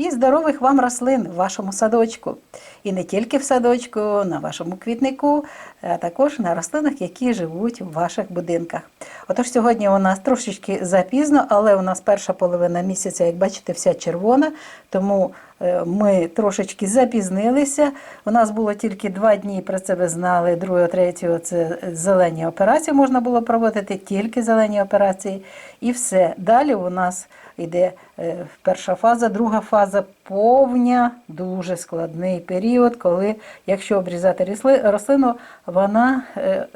І здорових вам рослин в вашому садочку. І не тільки в садочку, на вашому квітнику, а також на рослинах, які живуть в ваших будинках. Отож, сьогодні у нас трошечки запізно, але у нас перша половина місяця, як бачите, вся червона, тому е, ми трошечки запізнилися. У нас було тільки два дні, про це ви знали. Другого, третього це зелені операції можна було проводити, тільки зелені операції. І все. Далі у нас йде е, перша фаза, друга фаза повня, дуже складний період, коли, якщо обрізати рослину, вона е, е,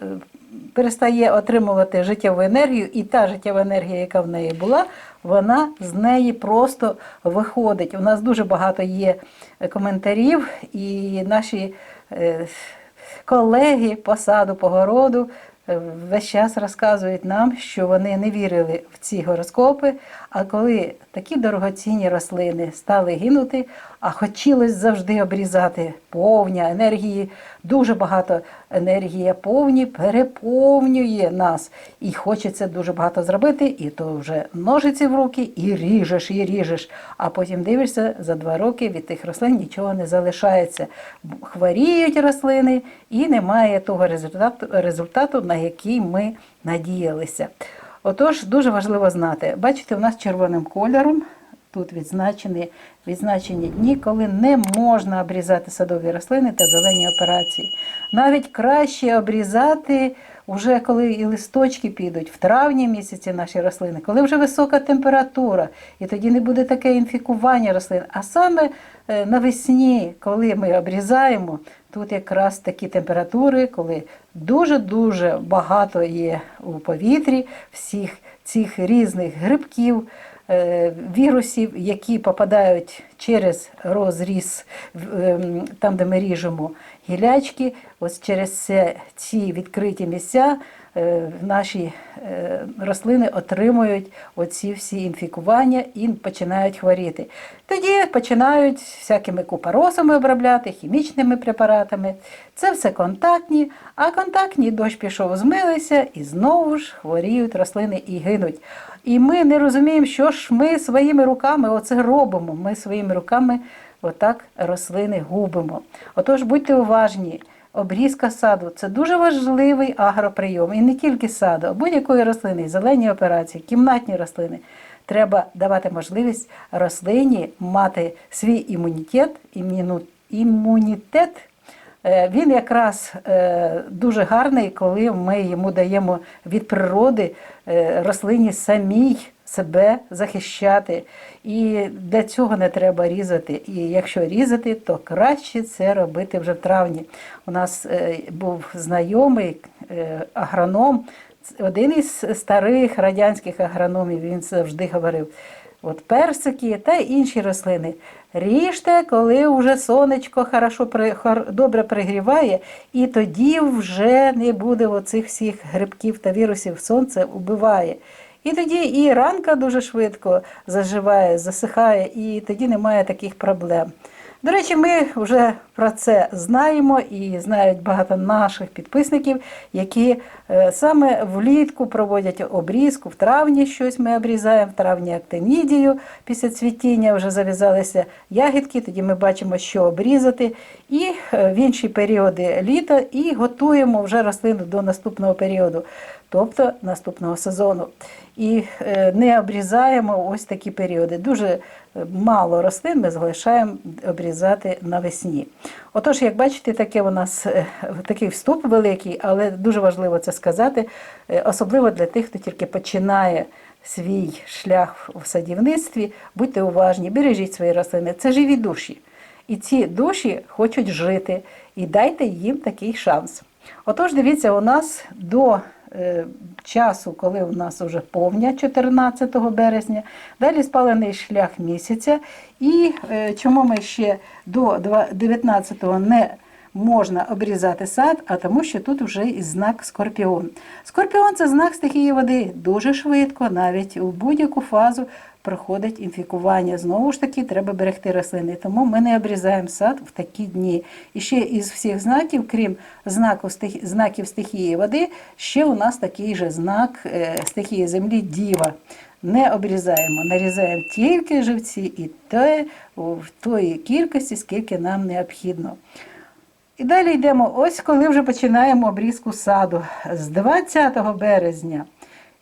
перестає отримувати життєву енергію, і та життєва енергія, яка в неї була, вона з неї просто виходить. У нас дуже багато є коментарів, і наші колеги по саду, по городу весь час розказують нам, що вони не вірили в ці гороскопи. А коли такі дорогоцінні рослини стали гинути, а хотілося завжди обрізати повня енергії, дуже багато енергії повні переповнює нас. І хочеться дуже багато зробити, і то вже ножиці в руки, і ріжеш, і ріжеш. А потім дивишся, за два роки від тих рослин нічого не залишається. Хворіють рослини і немає того результату, результату на який ми надіялися. Отож, дуже важливо знати, бачите, у нас червоним кольором тут відзначені, відзначені дні, коли не можна обрізати садові рослини та зелені операції. Навіть краще обрізати вже коли і листочки підуть в травні місяці наші рослини, коли вже висока температура, і тоді не буде таке інфікування рослин. А саме е, навесні, коли ми обрізаємо, тут якраз такі температури, коли дуже-дуже багато є у повітрі всіх цих різних грибків, вірусів, які попадають через розріз, ем, там, де ми ріжемо гілячки, ось через ці відкриті місця е, наші е, рослини отримують оці всі інфікування і починають хворіти. Тоді починають всякими купоросами обробляти, хімічними препаратами. Це все контактні, а контактні дощ пішов, змилися і знову ж хворіють рослини і гинуть. І ми не розуміємо, що ж ми своїми руками оце робимо. Ми своїми руками отак рослини губимо. Отож, будьте уважні. Обрізка саду це дуже важливий агроприйом. І не тільки саду, а будь-якої рослини, зелені операції, кімнатні рослини. Треба давати можливість рослині мати свій імунітет, імунітет. Е, Він якраз е, дуже гарний, коли ми йому даємо від природи е, рослині самій себе захищати. І для цього не треба різати. І якщо різати, то краще це робити вже в травні. У нас був знайомий агроном, один із старих радянських агрономів, він завжди говорив. От персики та інші рослини. Ріжте, коли вже сонечко хорошо добре пригріває, і тоді вже не буде оцих всіх грибків та вірусів. Сонце вбиває. І тоді і ранка дуже швидко заживає, засихає, і тоді немає таких проблем. До речі, ми вже про це знаємо і знають багато наших підписників, які е, саме влітку проводять обрізку. В травні щось ми обрізаємо, в травні актинідію після цвітіння вже зав'язалися ягідки, тоді ми бачимо, що обрізати. І е, в інші періоди літа і готуємо вже рослину до наступного періоду, тобто наступного сезону. І е, не обрізаємо ось такі періоди. Дуже е, мало рослин ми залишаємо обрізати навесні. Отож, як бачите, таке у нас е, такий вступ великий, але дуже важливо це сказати, особливо для тих, хто тільки починає свій шлях в садівництві. Будьте уважні, бережіть свої рослини. Це живі душі. І ці душі хочуть жити. І дайте їм такий шанс. Отож, дивіться, у нас до часу, коли у нас вже повня 14 березня, далі спалений шлях місяця. І е, чому ми ще до 19 не можна обрізати сад, а тому, що тут вже і знак скорпіон. Скорпіон це знак стихії води. Дуже швидко, навіть у будь-яку фазу проходить інфікування. Знову ж таки, треба берегти рослини. Тому ми не обрізаємо сад в такі дні. І ще із всіх знаків, крім знаку знаків стихії води, ще у нас такий же знак е, стихії землі діва. Не обрізаємо, нарізаємо тільки живці і те в тої кількості, скільки нам необхідно. І далі йдемо. Ось коли вже починаємо обрізку саду з 20 березня.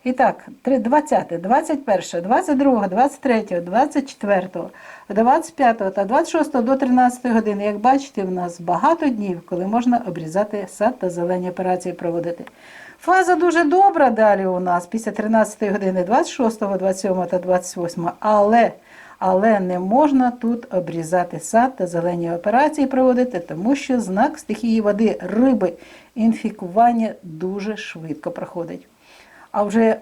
І так, три- 20, 21, 22, 23, 24, 25 та 26 до 13 години. Як бачите, в нас багато днів, коли можна обрізати сад та зелені операції проводити. Фаза дуже добра далі у нас після 13 години, 26, 27 та 28, але але не можна тут обрізати сад та зелені операції проводити, тому що знак стихії води риби інфікування дуже швидко проходить. А вже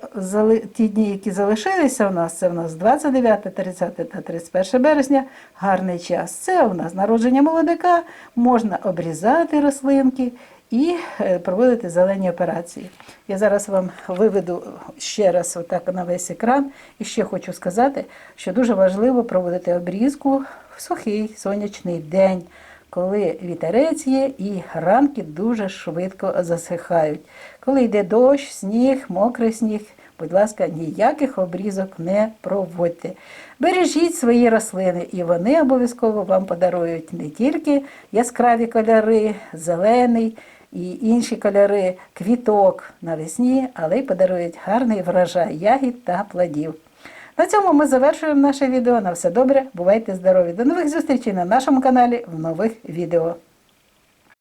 ті дні, які залишилися у нас, це у нас 29, 30 та 31 березня, гарний час. Це у нас народження молодика, можна обрізати рослинки і е, проводити зелені операції. Я зараз вам виведу ще раз отак на весь екран. І ще хочу сказати, що дуже важливо проводити обрізку в сухий сонячний день, коли вітерець є і ранки дуже швидко засихають. Коли йде дощ, сніг, мокрий сніг, будь ласка, ніяких обрізок не проводьте. Бережіть свої рослини, і вони обов'язково вам подарують не тільки яскраві кольори, зелений і інші кольори квіток навесні, але й подарують гарний врожай ягід та плодів. На цьому ми завершуємо наше відео. На все добре, бувайте здорові. До нових зустрічей на нашому каналі в нових відео.